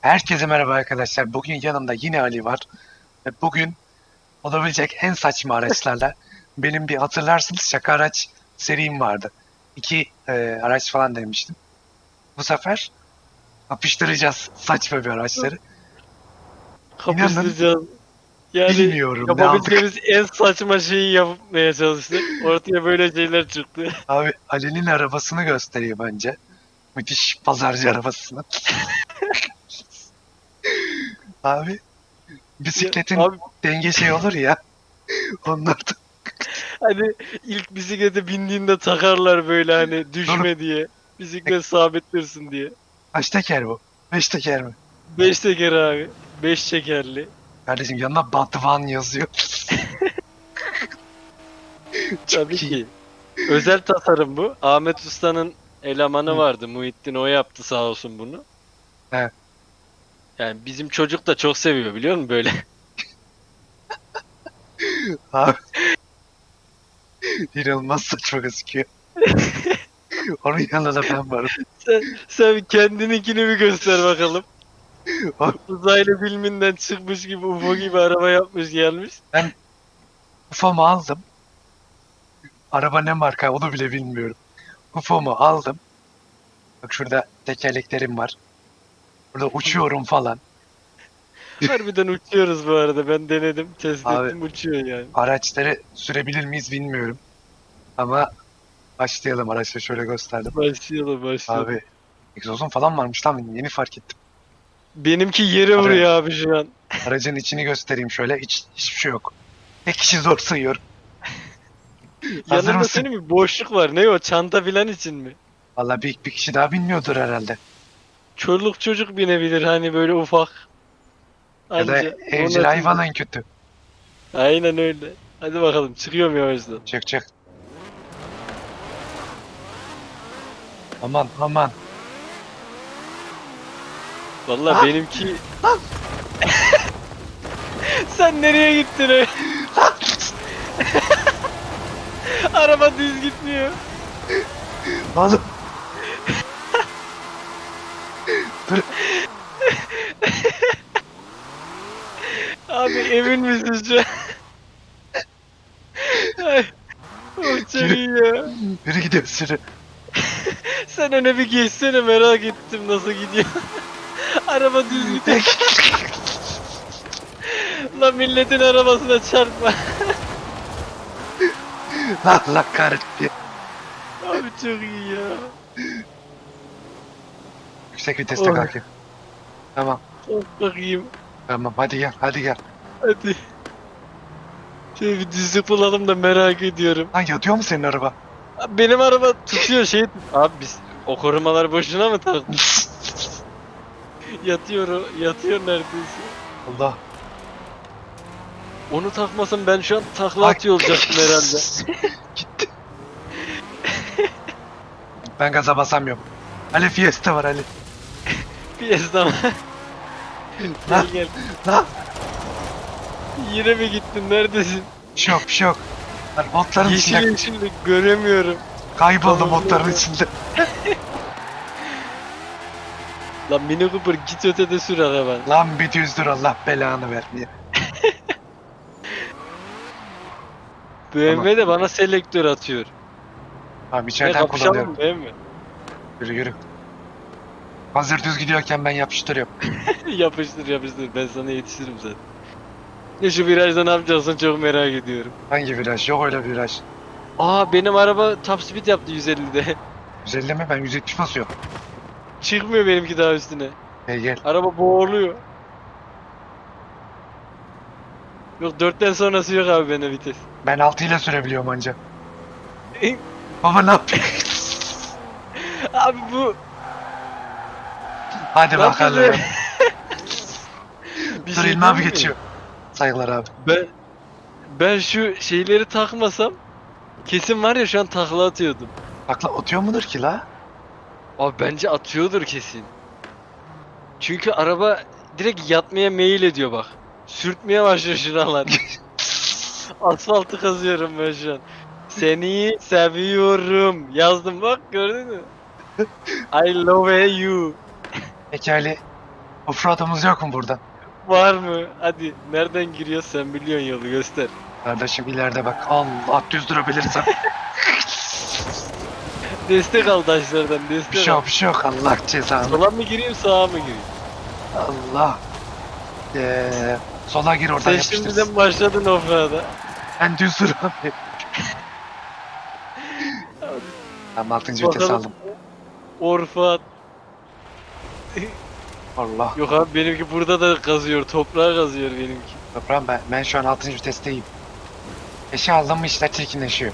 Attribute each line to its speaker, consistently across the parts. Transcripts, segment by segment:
Speaker 1: Herkese merhaba arkadaşlar. Bugün yanımda yine Ali var. Ve bugün olabilecek en saçma araçlarla benim bir hatırlarsınız şaka araç serim vardı. İki e, araç falan demiştim. Bu sefer kapıştıracağız saçma bir araçları.
Speaker 2: Kapıştıracağız. Yani
Speaker 1: Bilmiyorum
Speaker 2: yapabileceğimiz en saçma şeyi yapmaya çalıştık. Ortaya böyle şeyler çıktı.
Speaker 1: Abi Ali'nin arabasını göstereyim önce. Müthiş pazarcı arabasını. Abi bisikletin
Speaker 2: Abi
Speaker 1: denge şey olur ya. Onlardan
Speaker 2: hani ilk bisiklete bindiğinde takarlar böyle hani düşme diye. Bisiklet sabit dursun diye.
Speaker 1: kaç teker bu? Beş teker mi?
Speaker 2: 5 teker abi. 5 çekerli.
Speaker 1: Kardeşim yanına Batvan yazıyor.
Speaker 2: Tabii
Speaker 1: iyi.
Speaker 2: ki. Özel tasarım bu. Ahmet Usta'nın elemanı vardı. Muhittin o yaptı sağ olsun bunu.
Speaker 1: Evet.
Speaker 2: Yani bizim çocuk da çok seviyor biliyor musun böyle?
Speaker 1: Abi. İnanılmaz saçma gözüküyor. Onun yanında da ben varım.
Speaker 2: Sen, sen kendininkini bir göster bakalım. Uzaylı filminden çıkmış gibi UFO gibi araba yapmış gelmiş.
Speaker 1: UFO'mu aldım. Araba ne marka onu bile bilmiyorum. UFO'mu aldım. Bak şurada tekerleklerim var. Burada uçuyorum falan.
Speaker 2: Harbiden uçuyoruz bu arada ben denedim test
Speaker 1: Abi.
Speaker 2: ettim uçuyor yani.
Speaker 1: Araçları sürebilir miyiz bilmiyorum. Ama başlayalım araçla şöyle gösterdim.
Speaker 2: Başlayalım başlayalım.
Speaker 1: Abi egzozun falan varmış lan yeni fark ettim.
Speaker 2: Benimki yere
Speaker 1: Abi.
Speaker 2: vuruyor abi şu an.
Speaker 1: Aracın içini göstereyim şöyle. Hiç hiçbir şey yok. Tek kişi zor sığıyor. Hazır
Speaker 2: Yanında
Speaker 1: mısın?
Speaker 2: senin bir boşluk var. Ne o çanta filan için mi?
Speaker 1: Valla bir, bir kişi daha bilmiyordur herhalde.
Speaker 2: Çoluk çocuk binebilir hani böyle ufak.
Speaker 1: Ya da
Speaker 2: Anca.
Speaker 1: evcil
Speaker 2: Ona-
Speaker 1: hayvan en kötü.
Speaker 2: Aynen öyle. Hadi bakalım çıkıyorum yavaştan.
Speaker 1: Çık çık. Aman aman.
Speaker 2: Vallahi
Speaker 1: Ah!
Speaker 2: benimki... Sen nereye gittin öyle? Araba düz gitmiyor.
Speaker 1: Oğlum. Dur.
Speaker 2: Abi emin misin şu an? Ay, çok iyi ya.
Speaker 1: Yürü gidiyor sürü.
Speaker 2: Sen öne bir geçsene merak ettim nasıl gidiyor. Araba düz gidiyor. Lan milletin arabasına çarpma.
Speaker 1: Lan Allah kahretsin.
Speaker 2: Abi çok iyi ya.
Speaker 1: Yüksek viteste
Speaker 2: Oy.
Speaker 1: kalkayım. Tamam.
Speaker 2: Çok bakayım.
Speaker 1: Tamam hadi gel hadi gel.
Speaker 2: Hadi. Şöyle bir düzlük bulalım da merak ediyorum.
Speaker 1: Lan yatıyor mu senin araba?
Speaker 2: Benim araba tutuyor şey. Abi biz o korumalar boşuna mı taktık? yatıyor yatıyor neredeyse.
Speaker 1: Allah.
Speaker 2: Onu takmasam ben şu an takla
Speaker 1: Ay.
Speaker 2: atıyor olacaktım herhalde.
Speaker 1: Gitti. ben gaza basamıyorum. Ali Fiesta var Ali.
Speaker 2: Bir esnaf. gel
Speaker 1: Lan.
Speaker 2: gel.
Speaker 1: Lan
Speaker 2: Yine mi gittin? Neredesin?
Speaker 1: bir şey yok bir şey yok. Lan botların
Speaker 2: Yeşil
Speaker 1: içinde
Speaker 2: yeşil göremiyorum.
Speaker 1: kayboldum
Speaker 2: Tamam,
Speaker 1: botların içinde.
Speaker 2: Lan Mini Cooper git ötede sür araban.
Speaker 1: Lan bir düzdür Allah belanı vermeye.
Speaker 2: BMW de bana selektör atıyor.
Speaker 1: Tamam
Speaker 2: Ne
Speaker 1: içeriden
Speaker 2: kapışalım
Speaker 1: kullanıyorum.
Speaker 2: mı mi?
Speaker 1: Yürü yürü. Hazır düz gidiyorken ben yapıştırıyorum.
Speaker 2: yapıştır yapıştır ben sana yetişirim zaten. Ne şu virajda ne yapacaksın çok merak ediyorum.
Speaker 1: Hangi viraj? Yok öyle viraj.
Speaker 2: Aa benim araba top speed yaptı 150'de.
Speaker 1: 150 mi? Ben 170 basıyorum.
Speaker 2: Çıkmıyor benimki daha üstüne.
Speaker 1: Gel gel.
Speaker 2: Araba boğuluyor. Yok 4'ten sonrası yok abi bende vites.
Speaker 1: Ben 6 ile sürebiliyorum anca. Baba ne yapıyorsun?
Speaker 2: Abi bu
Speaker 1: Hadi
Speaker 2: Nasıl
Speaker 1: bakalım.
Speaker 2: bir
Speaker 1: Dur
Speaker 2: şey
Speaker 1: İlmi abi
Speaker 2: diyeyim mi?
Speaker 1: geçiyor. Saygılar abi.
Speaker 2: Ben ben şu şeyleri takmasam kesin var ya şu an takla atıyordum.
Speaker 1: Akla atıyor mudur ki la?
Speaker 2: Abi bence atıyordur kesin. Çünkü araba direkt yatmaya meyil ediyor bak. Sürtmeye başlıyor şuralar. Asfaltı kazıyorum ben şu an. Seni seviyorum. Yazdım bak gördün mü? I love you.
Speaker 1: Peki Ali Offroad'umuz yok mu burada?
Speaker 2: Var mı? Hadi nereden giriyor sen biliyorsun yolu göster.
Speaker 1: Kardeşim ileride bak. Allah düz durabilirsem.
Speaker 2: Destek al taşlardan
Speaker 1: bir
Speaker 2: destek
Speaker 1: şey
Speaker 2: al.
Speaker 1: yok bir şey yok. Allah cezanı.
Speaker 2: Sola mı gireyim sağa mı gireyim?
Speaker 1: Allah. Ee, sola gir oradan
Speaker 2: Sen
Speaker 1: yapıştırsın.
Speaker 2: şimdiden başladın offroad'a.
Speaker 1: Ben düz dur abi. Tamam 6. vites
Speaker 2: Bakalım.
Speaker 1: aldım.
Speaker 2: Orfat.
Speaker 1: Allah.
Speaker 2: Yok abi benimki burada da kazıyor. Toprağa kazıyor benimki.
Speaker 1: Toprağım ben, ben şu an 6. vitesteyim. Eşi aldım mı işler çirkinleşiyor.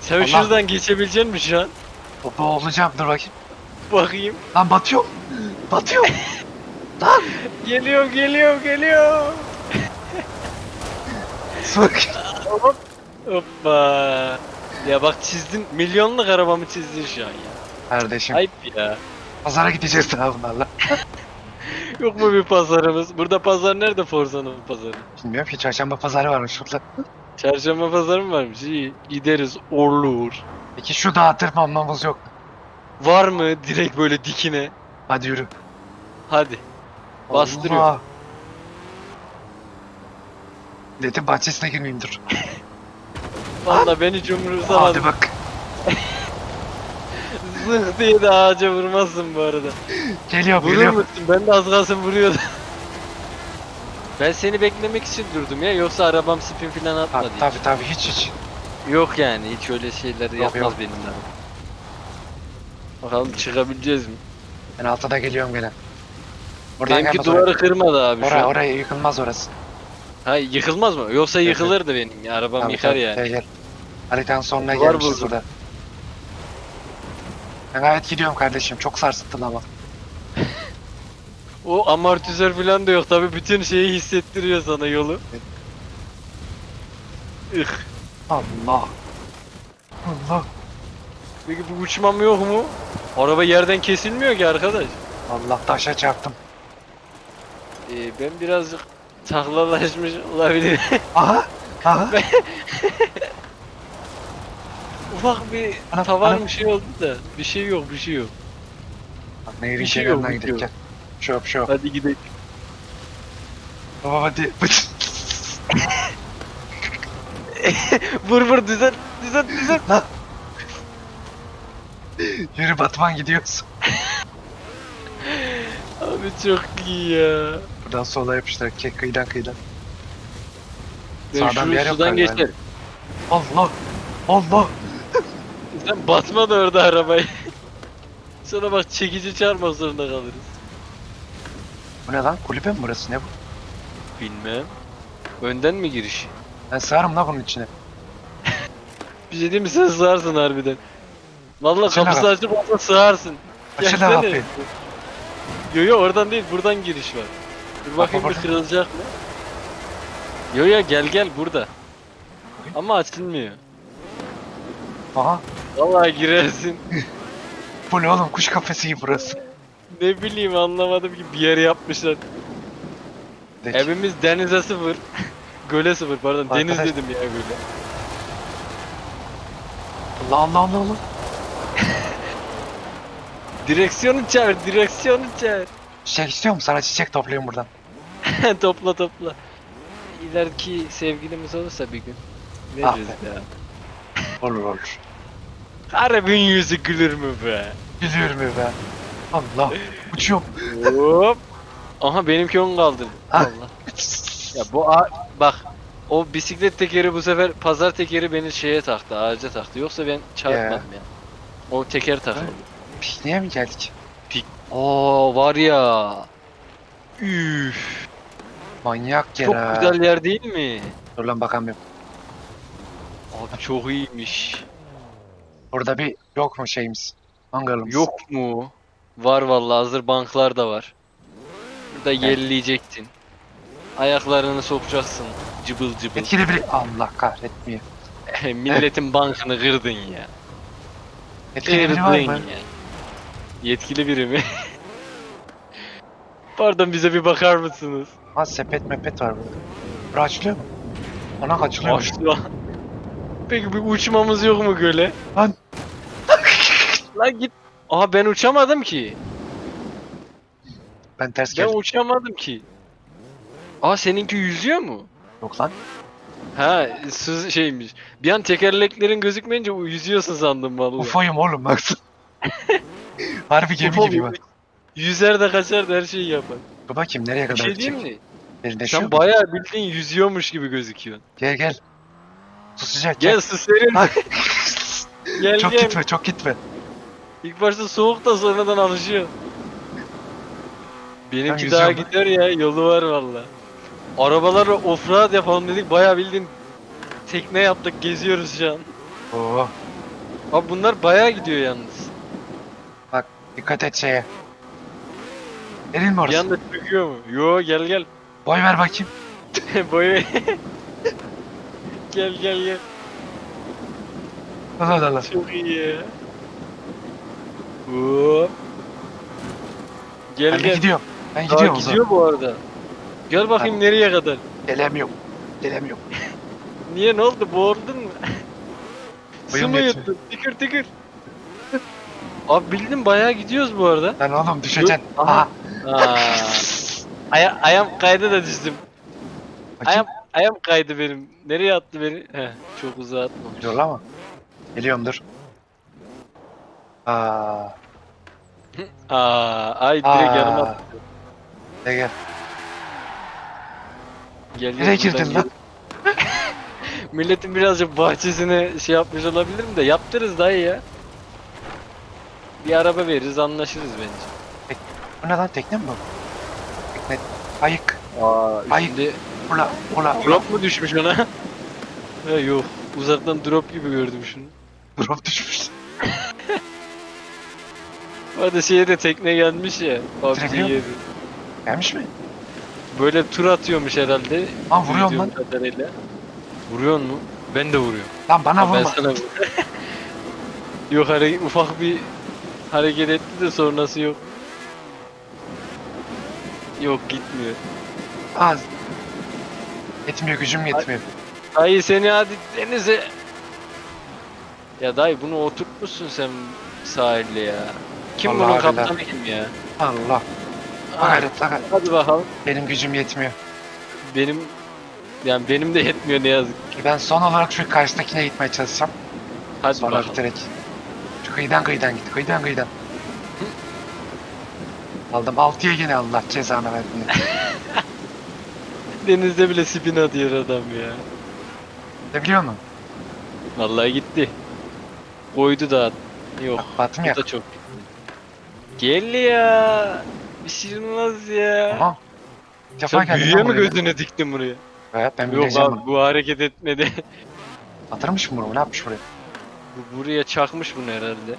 Speaker 2: Sen
Speaker 1: Allah.
Speaker 2: şuradan geçebilecek misin şu an?
Speaker 1: Baba olacağım dur bakayım.
Speaker 2: Bakayım.
Speaker 1: Lan batıyor. Batıyor.
Speaker 2: Geliyor geliyor geliyor.
Speaker 1: Su bak.
Speaker 2: Hop. Hoppa. Ya bak çizdin. Milyonluk arabamı çizdin şu an ya.
Speaker 1: Kardeşim
Speaker 2: Ayıp ya.
Speaker 1: Pazara gideceğiz daha bunlarla.
Speaker 2: Yok mu bir pazarımız? Burada pazar nerede Forza'nın pazarı?
Speaker 1: Bilmiyorum ki çarşamba pazarı varmış şurada.
Speaker 2: Çarşamba pazarı mı varmış? İyi. Gideriz. Olur.
Speaker 1: Peki şu dağa tırmanmamız yok.
Speaker 2: Var mı direkt böyle dikine?
Speaker 1: Hadi yürü.
Speaker 2: Hadi. Bastırıyor.
Speaker 1: Allah. Dedim bahçesine girmeyeyim dur.
Speaker 2: Valla beni umursamadım.
Speaker 1: Hadi bak.
Speaker 2: Zıh diye de ağaca vurmazsın bu arada.
Speaker 1: Geliyor
Speaker 2: Vurur
Speaker 1: geliyor.
Speaker 2: musun? Ben de az kalsın vuruyordum. ben seni beklemek için durdum ya yoksa arabam spin falan atmadı.
Speaker 1: Tabi
Speaker 2: hiç.
Speaker 1: tabi tabi hiç hiç.
Speaker 2: Yok yani hiç öyle şeyler yapmaz
Speaker 1: yok.
Speaker 2: benim arabam. Bakalım çıkabileceğiz mi?
Speaker 1: Ben altıda geliyorum gene. Buradan
Speaker 2: Benimki
Speaker 1: gelmez
Speaker 2: duvarı
Speaker 1: oraya.
Speaker 2: kırmadı abi şu
Speaker 1: Oraya,
Speaker 2: an.
Speaker 1: oraya yıkılmaz orası.
Speaker 2: Ha yıkılmaz mı? Yoksa yıkılırdı benim. ya, Arabam
Speaker 1: Tabii,
Speaker 2: yıkar
Speaker 1: tabii,
Speaker 2: yani.
Speaker 1: Gel gel. Haritanın sonuna
Speaker 2: Duvar
Speaker 1: gelmişiz
Speaker 2: buldum.
Speaker 1: burada. Ben gayet gidiyorum kardeşim. Çok sarsıttın ama.
Speaker 2: O amortisör falan da yok tabi bütün şeyi hissettiriyor sana yolu. Ih.
Speaker 1: Allah. Allah.
Speaker 2: Peki bu uçmam yok mu? Araba yerden kesilmiyor ki arkadaş.
Speaker 1: Allah taşa çarptım.
Speaker 2: Ee, ben birazcık taklalaşmış olabilir.
Speaker 1: Aha. Aha.
Speaker 2: Ufak bir
Speaker 1: Ana-
Speaker 2: tavan bir şey oldu da bir şey yok bir şey yok.
Speaker 1: Nehrin
Speaker 2: Bir şey yok,
Speaker 1: kenarından
Speaker 2: bir şey
Speaker 1: gidelim gel. Yap şu yap.
Speaker 2: Hadi gidelim.
Speaker 1: Hadi.
Speaker 2: vur vur düzelt düzelt düzelt.
Speaker 1: Lan. Yürü Batman gidiyoruz.
Speaker 2: Abi çok iyi ya.
Speaker 1: Buradan sola yapıştır. Kek kıyıdan kıyıdan.
Speaker 2: Ben
Speaker 1: Sağdan bir yer
Speaker 2: şu
Speaker 1: yok
Speaker 2: sudan
Speaker 1: galiba.
Speaker 2: geçerim.
Speaker 1: Allah. Allah.
Speaker 2: Sen batma da orada arabayı. Sonra bak çekici çarpmak zorunda kalırız.
Speaker 1: Bu ne lan? Kulübe mi burası? Ne bu?
Speaker 2: Bilmem. Önden mi giriş?
Speaker 1: Ben sığarım lan bunun içine.
Speaker 2: Bir şey diyeyim mi sen sığarsın harbiden. Valla
Speaker 1: Açın
Speaker 2: kapısı
Speaker 1: abi.
Speaker 2: açıp orada sığarsın.
Speaker 1: Açın
Speaker 2: Gelsene.
Speaker 1: abi.
Speaker 2: Yo yo oradan değil buradan giriş var. Dur bakayım bir
Speaker 1: oradan.
Speaker 2: kırılacak mı? Yo yo gel gel burada. Ama açılmıyor.
Speaker 1: Aha.
Speaker 2: Vallahi girersin.
Speaker 1: Bu ne oğlum? Kuş kafesi gibi burası.
Speaker 2: ne bileyim anlamadım ki bir yer yapmışlar.
Speaker 1: Peki.
Speaker 2: Evimiz denize sıfır. Göle sıfır pardon deniz
Speaker 1: Arkadaş-
Speaker 2: dedim ya göle.
Speaker 1: Allah Allah Allah Allah.
Speaker 2: Direksiyonu çevir direksiyonu çevir.
Speaker 1: Çiçek istiyor musun? Sana çiçek toplayayım buradan.
Speaker 2: topla topla. İleriki sevgilimiz olursa bir gün
Speaker 1: Ah
Speaker 2: veririz ya.
Speaker 1: Olur olur.
Speaker 2: Harabin yüzü gülür mü be?
Speaker 1: Gülüyorum be. Allah. Uçuyorum.
Speaker 2: Hop. Aha benimki on kaldı.
Speaker 1: Ah.
Speaker 2: Allah. Ya bu a- bak o bisiklet tekeri bu sefer pazar tekeri beni şeye taktı ağaca taktı yoksa ben çarpmadım ya. O teker takıldı.
Speaker 1: Pikniğe mi geldik?
Speaker 2: Oo var ya. Üf.
Speaker 1: Manyak yer
Speaker 2: Çok
Speaker 1: ha.
Speaker 2: güzel yer değil mi?
Speaker 1: Dur lan bakamıyorum.
Speaker 2: Abi çok iyiymiş.
Speaker 1: Burada bir yok mu şeyimiz? Hangarımız.
Speaker 2: Yok mu? Var vallahi hazır banklar da var. Burada yelleyecektin. Ayaklarını sokacaksın. Cıbıl cıbıl.
Speaker 1: Etkili bir... Allah kahretmiyor.
Speaker 2: Milletin bankını kırdın ya.
Speaker 1: Etkili biri var
Speaker 2: ya.
Speaker 1: mı?
Speaker 2: Yetkili biri mi? Pardon bize bir bakar mısınız?
Speaker 1: Ha sepet mepet var burada. Bura açılıyor mu? Ona kaçılıyor mu?
Speaker 2: Peki bir uçmamız yok mu göle?
Speaker 1: Lan.
Speaker 2: Lan git. Aha ben uçamadım ki.
Speaker 1: Ben ters
Speaker 2: Ben
Speaker 1: geldim.
Speaker 2: uçamadım ki. Aa seninki yüzüyor mu?
Speaker 1: Yok lan.
Speaker 2: Ha sız şeymiş. Bir an tekerleklerin gözükmeyince yüzüyorsun sandım vallahi.
Speaker 1: UFO'yum oğlum baksana. Harbi gemi
Speaker 2: UFO
Speaker 1: gibi bak.
Speaker 2: Yüzer de kaçar da her şeyi yapar.
Speaker 1: Dur bakayım nereye
Speaker 2: Bir
Speaker 1: kadar
Speaker 2: şey
Speaker 1: gidecek.
Speaker 2: diyeyim mi?
Speaker 1: Derinleşiyor
Speaker 2: Sen
Speaker 1: mu?
Speaker 2: bayağı bildiğin yüzüyormuş gibi gözüküyorsun.
Speaker 1: Gel gel. Susacak
Speaker 2: Gel
Speaker 1: gel.
Speaker 2: su serin. gel
Speaker 1: çok
Speaker 2: gel.
Speaker 1: gitme çok gitme.
Speaker 2: İlk başta soğuk da sonradan alışıyor. Benimki
Speaker 1: Ben
Speaker 2: daha gider ya yolu var valla. Arabalarla offroad yapalım dedik bayağı bildiğin tekne yaptık geziyoruz şu an.
Speaker 1: Oo.
Speaker 2: Abi bunlar bayağı gidiyor yalnız.
Speaker 1: Dikkat et şeye. Derin mi
Speaker 2: Bir
Speaker 1: orası?
Speaker 2: anda çıkıyor mu? Yo gel gel.
Speaker 1: Boy ver bakayım.
Speaker 2: Boyu. gel gel gel.
Speaker 1: La la la.
Speaker 2: Çok iyi ya. Hop. Gel
Speaker 1: Ben de
Speaker 2: gel.
Speaker 1: gidiyorum. Ben gidiyorum o zaman.
Speaker 2: gidiyor bu arada. Gel bakayım nereye kadar.
Speaker 1: Gelemiyorum. Gelemiyorum.
Speaker 2: Niye ne oldu boğuldun mu? Su
Speaker 1: Boyum
Speaker 2: mu
Speaker 1: yetmiyor.
Speaker 2: yuttun? Tıkır tıkır. Abi bildin bayağı gidiyoruz bu arada.
Speaker 1: Lan oğlum düşeceksin. Aha.
Speaker 2: aha. Aa. Aya ayağım kaydı da düştüm.
Speaker 1: Bakayım.
Speaker 2: Ayağım, ayağım kaydı benim. Nereye attı beni? Heh, çok uzağa atmamış.
Speaker 1: Dur ama. Geliyorum dur. Aa.
Speaker 2: Aa, ay direkt
Speaker 1: Aa.
Speaker 2: yanıma attı.
Speaker 1: Gel gel.
Speaker 2: Gel,
Speaker 1: Nereye
Speaker 2: buradan
Speaker 1: girdin lan?
Speaker 2: Milletin birazcık bahçesine şey yapmış olabilirim de yaptırız dayı ya. Bir araba veririz anlaşırız bence.
Speaker 1: Bu ne lan tekne mi bu? Tekne. Ayık.
Speaker 2: Aa,
Speaker 1: Ay.
Speaker 2: üstünde
Speaker 1: Ula ula.
Speaker 2: drop mu düşmüş ona? ha, yok uzaktan drop gibi gördüm şunu.
Speaker 1: Drop düşmüş.
Speaker 2: Hadi şeye de tekne gelmiş ya. PUBG
Speaker 1: Bitirebiliyor
Speaker 2: yedi.
Speaker 1: Gelmiş mi?
Speaker 2: Böyle tur atıyormuş herhalde.
Speaker 1: Lan vuruyorum lan.
Speaker 2: Duyduğum kadarıyla. Vuruyor mu? Ben de vuruyorum.
Speaker 1: Lan bana
Speaker 2: Ha, ben
Speaker 1: vurma.
Speaker 2: sana vur- Yok hareket ufak bir hareket etti de sonrası yok. Yok gitmiyor.
Speaker 1: Az. Yetmiyor gücüm yetmiyor.
Speaker 2: Dayı seni hadi denize. Ya dayı bunu oturtmuşsun sen sahilde ya. Kim
Speaker 1: Vallahi
Speaker 2: bunun
Speaker 1: billahi.
Speaker 2: kaptanı kim ya?
Speaker 1: Allah.
Speaker 2: Ah,
Speaker 1: Gayret la gayret.
Speaker 2: Hadi bakalım.
Speaker 1: Benim gücüm yetmiyor.
Speaker 2: Benim yani benim de yetmiyor ne yazık ki.
Speaker 1: Ben son olarak şu karşıdakine gitmeye çalışacağım.
Speaker 2: Hadi
Speaker 1: Sonra
Speaker 2: bakalım.
Speaker 1: biterek. Şu kıyıdan kıyıdan git. Kıyıdan kıyıdan. Aldım. 6'ya yine Allah cezanı versin.
Speaker 2: Denizde bile spin atıyor adam ya.
Speaker 1: Ne biliyor musun?
Speaker 2: Vallahi gitti. Koydu da. Yok.
Speaker 1: Bak, Batım
Speaker 2: Bu
Speaker 1: ya.
Speaker 2: da çok gitti. Gel ya. Bir şey olmaz ya.
Speaker 1: Aha.
Speaker 2: Sen büyüye mi gözüne diktin buraya?
Speaker 1: Evet ben
Speaker 2: Yok
Speaker 1: bileceğim
Speaker 2: abi
Speaker 1: bunu.
Speaker 2: bu hareket etmedi.
Speaker 1: Atırmış mı bunu? Ne yapmış buraya?
Speaker 2: Bu buraya çakmış bunu herhalde.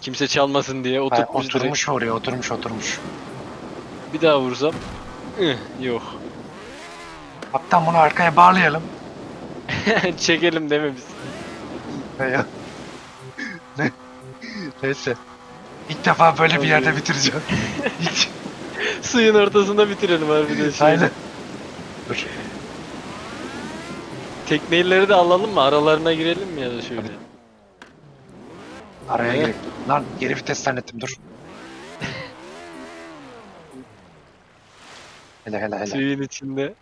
Speaker 2: Kimse çalmasın diye
Speaker 1: Ha,
Speaker 2: oturtmuş direkt.
Speaker 1: oturmuş oraya oturmuş oturmuş.
Speaker 2: Bir daha vursam. Ih, yok.
Speaker 1: Hatta bunu arkaya bağlayalım.
Speaker 2: Çekelim deme biz.
Speaker 1: Ya. ne? Neyse. İlk defa böyle bir yerde bitireceğim. İlk.
Speaker 2: Suyun ortasında bitirelim harbiden şey.
Speaker 1: Aynen. Dur.
Speaker 2: Tekneleri de alalım mı? Aralarına girelim mi ya da şöyle?
Speaker 1: Araya girek. Lan geri vites zannettim dur. Hele hele hele.
Speaker 2: Suyun içinde.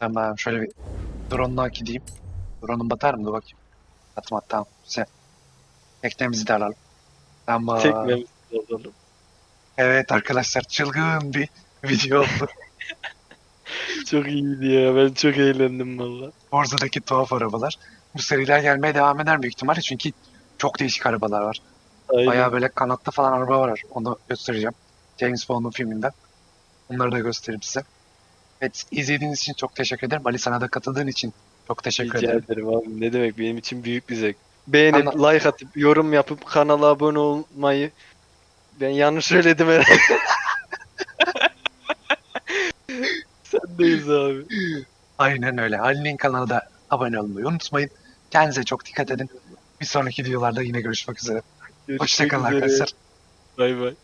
Speaker 1: Tamam şöyle bir drone'dan gideyim. Drone'un batar mı? Dur bakayım. Atma tamam. Sen. Teknemizi de alalım. Tamam.
Speaker 2: Teknemizi de alalım.
Speaker 1: Evet arkadaşlar çılgın bir video oldu.
Speaker 2: Çok iyiydi ya. Ben çok eğlendim valla.
Speaker 1: Forza'daki tuhaf arabalar. Bu seriler gelmeye devam eder büyük ihtimalle çünkü çok değişik arabalar var.
Speaker 2: Aynen.
Speaker 1: Bayağı böyle kanatlı falan araba var. Onu göstereceğim. James Bond'un filminden. Onları da göstereyim size. Evet izlediğiniz için çok teşekkür ederim. Ali sana da katıldığın için çok teşekkür
Speaker 2: Rica
Speaker 1: ederim.
Speaker 2: ederim abi. Ne demek benim için büyük bir zevk. Beğenip,
Speaker 1: Anla-
Speaker 2: like atıp, yorum yapıp kanala abone olmayı ben yanlış söyledim herhalde. Sendeyiz abi.
Speaker 1: Aynen öyle. Ali'nin kanalına da abone olmayı unutmayın. Kendinize çok dikkat edin. Bir sonraki videolarda yine görüşmek üzere.
Speaker 2: Görüşmek
Speaker 1: Hoşçakalın
Speaker 2: üzere.
Speaker 1: arkadaşlar.
Speaker 2: Bay bay.